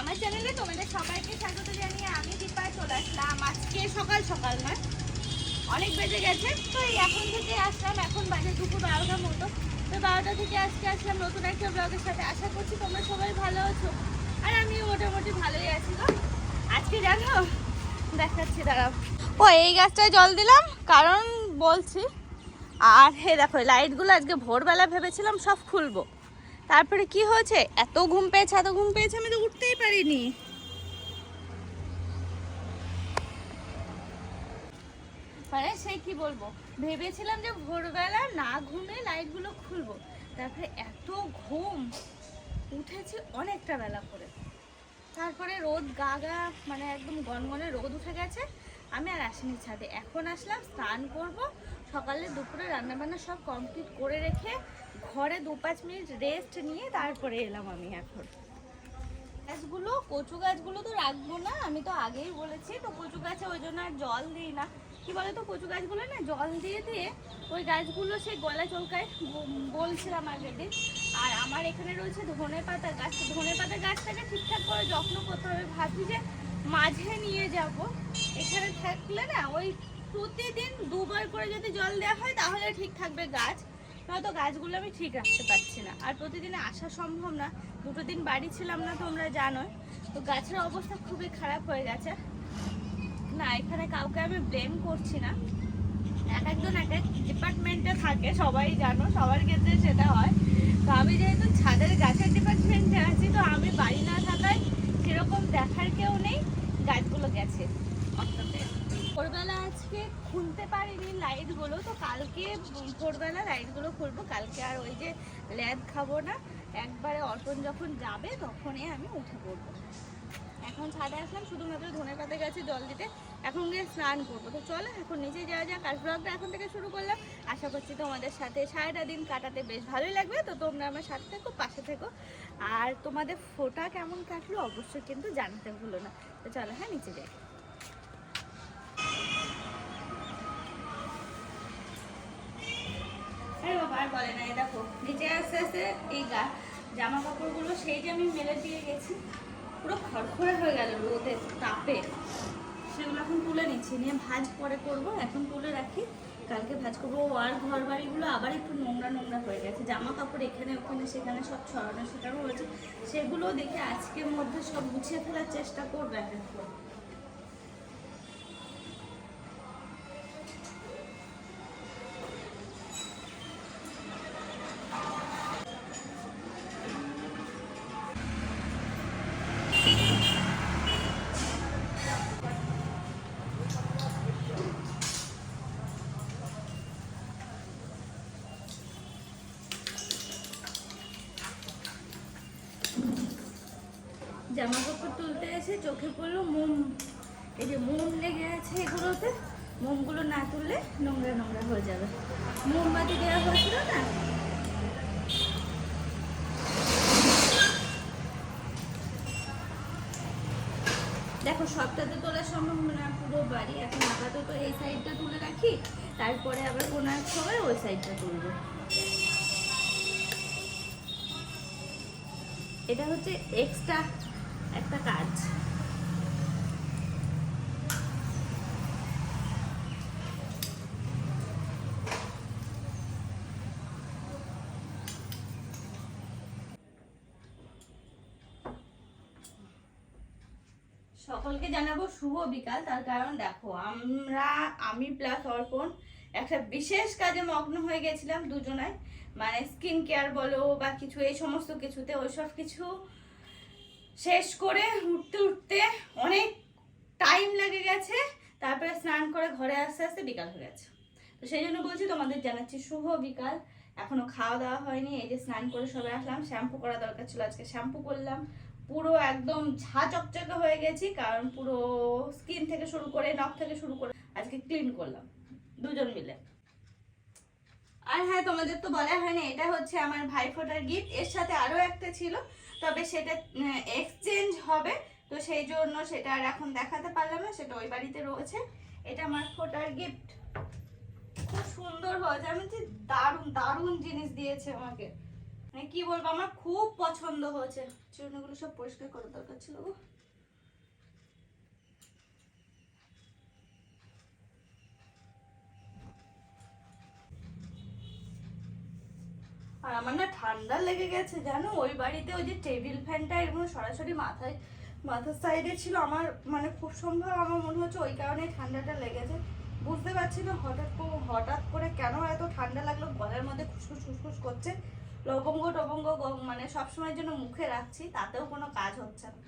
আমার চ্যানেলে তোমাদের সবাইকে স্বাগত জানিয়ে আমি দীপা চলে আসলাম। আজকে সকাল সকাল নয় অনেক বেজে গেছে। তো এখন থেকে আসলাম, এখন বাজে দুপুর বারোটার মতো। তো বারোটা থেকে আজকে আসলাম নতুন একটা ব্লগের সাথে। আশা করছি তোমরা সবাই ভালো আছো। আর আমিও মোটামুটি ভালোই আছি গো। আজকে জানো, দেখাচ্ছি, দাঁড়াও। ও, এই গাছটায় জল দিলাম, কারণ বলছি। আর হে দেখো লাইটগুলো আজকে ভোরবেলা ভেবেছিলাম সব খুলবো। তারপরে কি হয়েছে? এত ঘুম পেয়েছে, এত ঘুম পেয়েছে, আমি তো উঠতেই পারিনি। মানে সে কি বলব? ভেবেছিলাম যে ভোরবেলা না ঘুমে লাইটগুলো খুলবো। তারপরে এত ঘুম, উঠেছি অনেকটা বেলা করে। তারপরে রোদ গা গা মানে একদম গনগনে রোদ উঠে গেছে। আমি আর আসিনি ছাদে। এখন আসলাম, স্নান করব। সকালে দুপুরে রান্নাবান্না সব কমপ্লিট করে রেখে ঘরে দু পাঁচ মিনিট রেস্ট নিয়ে তারপরে এলাম আমি এখন। গাছগুলো, কচু গাছগুলো তো রাখব না, আমি তো আগেই বলেছি, তো কচু গাছে ওই জন্য আর জল দিই না। কি বলে তো কচু গাছগুলো না জল দিয়ে দিয়ে ওই গাছগুলো সেই গলা চলকায় ব- বলছিলাম আগের দিন। আর আমার এখানে রয়েছে ধনে পাতা গাছ ধনে পাতা গাছটাকে ঠিকঠাক করে যত্ন করতে হবে। ভাবছি যে মাঝে নিয়ে যাব। এখানে থাকলে না ওই প্রতিদিন দুবার করে যদি জল দেওয়া হয়, তাহলে ঠিক থাকবে গাছ। নয়তো গাছগুলো আমি ঠিক রাখতে পারছি না। আর প্রতিদিনে আসা সম্ভব না। দুটো দিন বাড়ি ছিলাম না তোমরা জানোই তো গাছের অবস্থা খুবই খারাপ হয়ে গেছে। না, এখানে কাউকে আমি ব্লেম করছি না। এক একজন এক এক ডিপার্টমেন্টে থাকে, সবাই জানো, সবার ক্ষেত্রে সেটা হয়। তো আমি যেহেতু ছাদের গাছের ডিপার্টমেন্টে আছি, তো আমি বাড়ি না থাকায় সেরকম দেখার কেউ নেই, গাছগুলো গেছে। অন্ততে ভোরবেলা আজকে খুলতে পারিনি লাইটগুলো, তো কালকে ভোরবেলা লাইটগুলো খুলবো। কালকে আর ওই যে ল্যাদ খাব না, একবারে অর্পণ যখন যাবে তখনই আমি উঠে পড়ব। এখন ছাদে আসলাম, শুধুমাত্র ধনে পাতা গাছে জল দিতে। এখন গিয়ে স্নান করব। তো চলো, এখন নিচে যাওয়া যাক। আর ব্লগটা এখন থেকে শুরু করলাম। আশা করছি তোমাদের সাথে সারাটা দিন কাটাতে বেশ ভালোই লাগবে। তো তোমরা আমার সাথে থেকো, পাশে থেকো। আর তোমাদের ফোটা কেমন কাটলো অবশ্যই কিন্তু জানতে ভুলো না। তো চলো হ্যাঁ নিচে যাই। আরে বলে না, এই দেখো, নিচে আস্তে আস্তে এই গা জামা কাপড়গুলো সেই যে আমি মেলে দিয়ে গেছি, পুরো খড়খড়ে হয়ে গেল রোদের তাপে। সেগুলো এখন তুলে নিচ্ছি, নিয়ে ভাজ পরে করব, এখন তুলে রাখি। কালকে ভাজ করব। আর ঘর বাড়িগুলো আবার একটু নোংরা নোংরা হয়ে গেছে। জামা কাপড় এখানে, ওখানে, সেখানে সব ছড়ানো ছিটানো হয়েছে। সেগুলো দেখে আজকের মধ্যে সব গুছিয়ে ফেলার চেষ্টা করব করে। জামা কাপড় তুলতে এসে চোখে পড়ল মোম। এই যে মোম লেগে আছে এগুলোতে, মোমগুলো না তুললে নোংরা নোংরা হয়ে যাবে। মোমবাতি দেওয়া হয়েছিল না? দেখো সবটাতে তোলা সম্ভব না, পুরো বাড়ি। এখন আপাতত এই সাইডটা তুলে রাখি, তারপরে আবার কোনো এক সময় ওই সাইডটা তুলবো। এটা হচ্ছে এক্সট্রা একটা কাজ সকলকে জানাব শুভ বিকাল। তার কারণ দেখো, আমরা, আমি প্লাস অর্পণ একটা বিশেষ কাজে মগ্ন হয়ে গেছিলাম দুজনায় মানে স্কিন কেয়ার বলো বা কিছু, এই সমস্ত কিছুতে ওইসব কিছু শেষ করে উঠতে উঠতে অনেক টাইম লেগে গেছে। তারপরে স্নান করে ঘরে আসতে আসতে বিকাল হয়ে গেছে। তো সেই জন্য বলছি তোমাদের জানাচ্ছি শুভ বিকাল। এখনও খাওয়া দাওয়া হয়নি, এই যে স্নান করে সবাই আসলাম শ্যাম্পু করা দরকার ছিল, আজকে শ্যাম্পু করলাম। পুরো একদম ঝা চকচকে হয়ে গেছি, কারণ পুরো স্কিন থেকে শুরু করে নখ থেকে শুরু করে আজকে ক্লিন করলাম, দুজন মিলে। আর হ্যাঁ তোমাদের তো বলা হয়নি এটা হচ্ছে আমার ভাইফোঁটার গিফট এর সাথে আরও একটা ছিল তবে সেটা এক্সচেঞ্জ হবে। তো সেই জন্য সেটা আর এখন দেখাতে পারলাম না, সেটা ওই বাড়িতে রয়েছে। এটা আমার ফোটার গিফট খুব সুন্দর হয়েছে। আমি যে দারুণ দারুণ জিনিস দিয়েছে আমাকে। মানে কি বলব, আমার খুব পছন্দ হয়েছে। চূর্ণগুলো সব পরিষ্কার করার দরকার ছিল আর আমার না ঠান্ডা লেগে গেছে, জানো? ওই বাড়িতে ওই যে টেবিল ফ্যানটা এগুলো সরাসরি মাথায়, মাথার সাইডে ছিল আমার মানে খুব সম্ভব আমার মনে হচ্ছে ওই কারণে ঠান্ডাটা লেগেছে। বুঝতে পারছি না হঠাৎ হঠাৎ করে কেন এত ঠান্ডা লাগল, গলার মধ্যে খুসখুস খুসখুস করছে। লবঙ্গ টবঙ্গ মানে সবসময়ের জন্য মুখে রাখছি, তাতেও কোনো কাজ হচ্ছে না।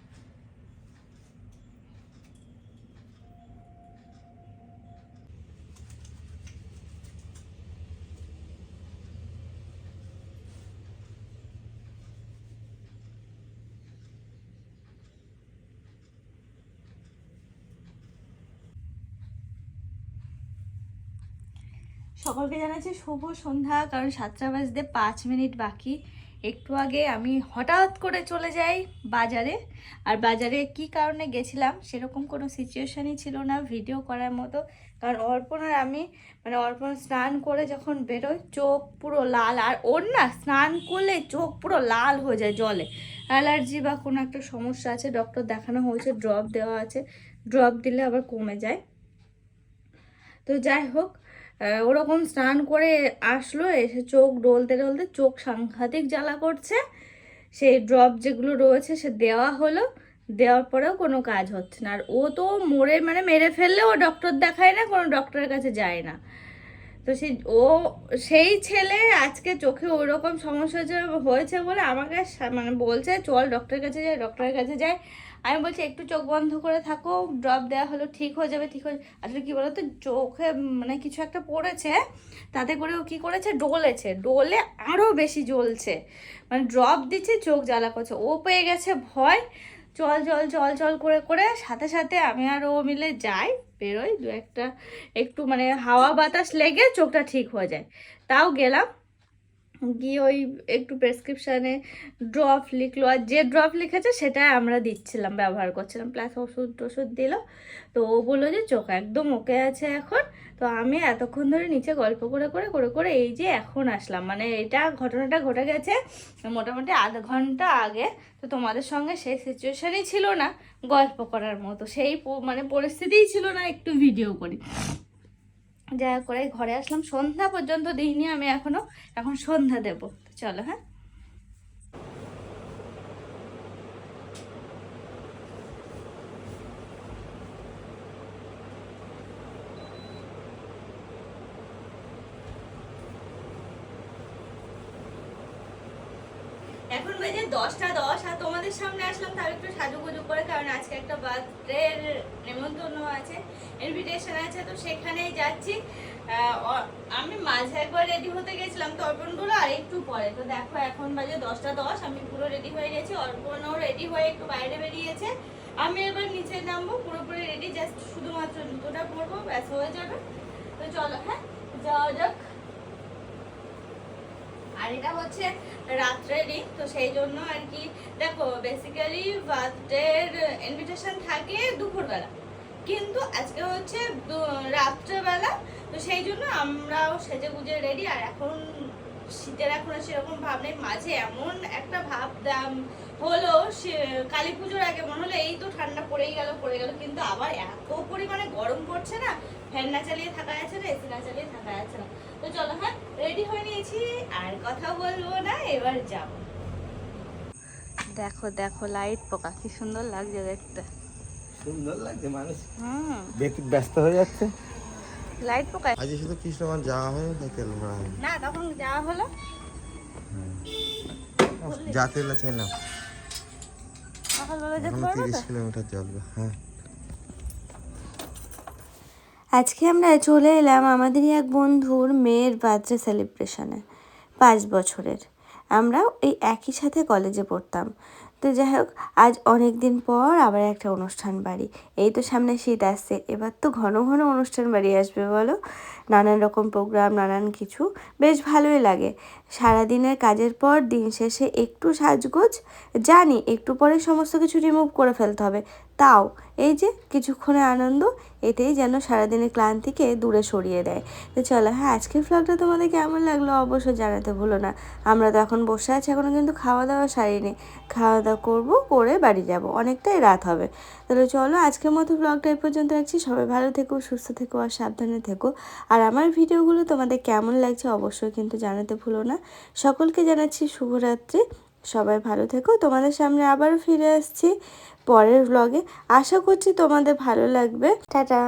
সকলকে জানাচ্ছি শুভ সন্ধ্যা, কারণ সাতটা বাজতে পাঁচ মিনিট বাকি। একটু আগে আমি হঠাৎ করে চলে যাই বাজারে, আর বাজারে কি কারণে গেছিলাম সেরকম কোনো সিচুয়েশানই ছিল না ভিডিও করার মতো। কারণ অর্পণার আমি মানে অর্পণ স্নান করে যখন বেরোয় চোখ পুরো লাল, আর ওর না স্নান করলে চোখ পুরো লাল হয়ে যায় জলে। অ্যালার্জি বা কোনো একটা সমস্যা আছে ডক্টর দেখানো হয়েছে ড্রপ দেওয়া আছে। ড্রপ দিলে আবার কমে যায়। তো যাই হোক ওরকম স্নান করে আসলো, এসে চোখ ডলতে ডলতে চোখ সাংঘাতিক জ্বালা করছে। সেই ড্রপ যেগুলো রয়েছে সে দেওয়া হলো, দেওয়ার পরেও কোনো কাজ হচ্ছে না। আর ও তো মরে মানে মেরে ফেললে ও ডক্টর দেখায় না, কোনো ডক্টরের কাছে যায় না। তো সেই, ও, সেই ছেলে আজকে চোখে ওই রকম সমস্যা হয়েছে বলে আমাকে মানে বলছে, চল ডক্টরের কাছে যাই ডক্টরের কাছে যাই। আমি বলছি, একটু চোখ বন্ধ করে থাকো ড্রপ দেওয়া হলো, ঠিক হয়ে যাবে, ঠিক হয়ে। আসলে কি বলতো, চোখে মানে কিছু একটা পড়েছে, তাতে করে ও কী করেছে, ডোলেছে, ডোলে আরও বেশি জ্বলছে। মানে ড্রপ দিচ্ছে, চোখ জ্বালা করছে। ও পেয়ে গেছে ভয়, চল চল চল চল করে করে সাথে সাথে আমি আর ও মিলে যাই, বেরোই, দু একটা একটু মানে হাওয়া বাতাস লেগে চোখটা ঠিক হয়ে যায়। তাও গেলাম গিয়ে ওই একটু প্রেসক্রিপশানে ড্রপ লিখলো। আর যে ড্রপ লিখেছে সেটাই আমরা দিচ্ছিলাম, ব্যবহার করছিলাম। প্লাস ওষুধ টষুধ দিল। তো ও বলল যে চোখ একদম ওকে আছে এখন। তো আমি এতক্ষণ ধরে নিচে গল্প করে করে করে করে এই যে এখন আসলাম। মানে এটা ঘটনাটা ঘটে গেছে মোটামুটি আধ ঘণ্টা আগে। তো তোমাদের সঙ্গে সেই সিচুয়েশানই ছিল না। গল্প করার মতো। সেই মানে পরিস্থিতিই ছিল না একটু ভিডিও করি। যা করে ঘরে আসলাম। সন্ধ্যা পর্যন্ত দিইনি আমি এখনও এখন সন্ধ্যা দেব। চলো হ্যাঁ এখন বাজে দশটা দশ, আর তোমাদের সামনে আসলাম তার একটু সাজুগুজু করে, কারণ আজকে একটা বার্থডে নেমন্তন্ন আছে ইনভিটেশন আছে, তো সেখানেই যাচ্ছি। আমি মাঝে একবার রেডি হতে গেছিলাম তো অর্পণগুলো, আর একটু পরে। তো দেখো, এখন বাজে দশটা দশ, আমি পুরো রেডি হয়ে গেছি। অর্পণও রেডি হয়ে একটু বাইরে বেরিয়েছে। আমি এবার নিচে নামবো, পুরোপুরি রেডি জাস্ট শুধুমাত্র জুতোটা পরবো, ব্যাস হয়ে যাবে। তো চলো হ্যাঁ যাওয়া যাক। আর এটা হচ্ছে রাত্রেরই, তো সেই জন্য আর কি, দেখো বেসিক্যালি বার্থডের ইনভিটেশন থাকে দুপুরবেলা। কিন্তু আজকে হচ্ছে রাত্রেবেলা, তো সেই জন্য আমরাও সেজে গুজে রেডি আর এখন শীতের এখন সেরকম ভাব নেই। মাঝে এমন একটা ভাব দাম হলো সে- কালী পুজোর আগে মনে হলো এই তো ঠান্ডা পড়েই গেল পড়ে গেল কিন্তু আবার এত পরিমাণে গরম পড়ছে না ফ্যান না চালিয়ে থাকা যাচ্ছে না এসি না চালিয়ে থাকা যাচ্ছে না। তো চলো হ্যাঁ রেডি হয়ে নিয়েছি আর কথা বলব না এবার যাব। দেখো দেখো লাইট পোকা কি সুন্দর লাগছে দেখতে। সুন্দর লাগছে মানুষ হুম। ব্যক্তি ব্যস্ত হয়ে যাচ্ছে। লাইট পোকা? আজ শুধু কৃষ্ণগঞ্জ যাওয়া হয়নি তাই তেল ভরা না তখন যাওয়া হলো। যা তেল আছে না সকালবেলা যেতে এখনও পারব তিরিশ কিলোমিটার চলবে হ্যাঁ। আজকে আমরা চলে এলাম আমাদেরই এক বন্ধুর মেয়ের বার্থডে সেলিব্রেশনে পাঁচ বছরের। আমরা এই একই সাথে কলেজে পড়তাম। তো যাই হোক আজ অনেক দিন পর আবার একটা অনুষ্ঠান বাড়ি। এই তো সামনে শীত আসছে এবার তো ঘন ঘন অনুষ্ঠান বাড়ি আসবে বলো। নানান রকম প্রোগ্রাম নানান কিছু। বেশ ভালোই লাগে। সারাদিনের কাজের পর দিন শেষে একটু সাজগোজ, জানি একটু পরে সমস্ত কিছু রিমুভ করে ফেলতে হবে। তাও, এই যে কিছুক্ষণের আনন্দ, এতেই যেন সারাদিনের ক্লান্তিকে দূরে সরিয়ে দেয়। তো চলো হ্যাঁ আজকের ফ্লগটা তোমাদের কেমন লাগল অবশ্যই জানাতে ভুলো না। আমরা তো এখন বসে আছি এখনও কিন্তু খাওয়া দাওয়া সারিনি। খাওয়া দাওয়া করব, করে বাড়ি যাব। অনেকটাই রাত হবে। তাহলে চলো, আজকের মতো ব্লগটা এই পর্যন্ত রাখছি। সবাই ভালো থেকো, সুস্থ থেকো আর সাবধানে থেকো। আর আমার ভিডিওগুলো তোমাদের কেমন লাগছে অবশ্যই কিন্তু জানাতে ভুলো না। সকলকে জানাচ্ছি শুভরাত্রি। সবাই ভালো থেকো। তোমাদের সামনে আবারও ফিরে আসছি পরের ব্লগে আশা করছি তোমাদের ভালো লাগবে। টাটা!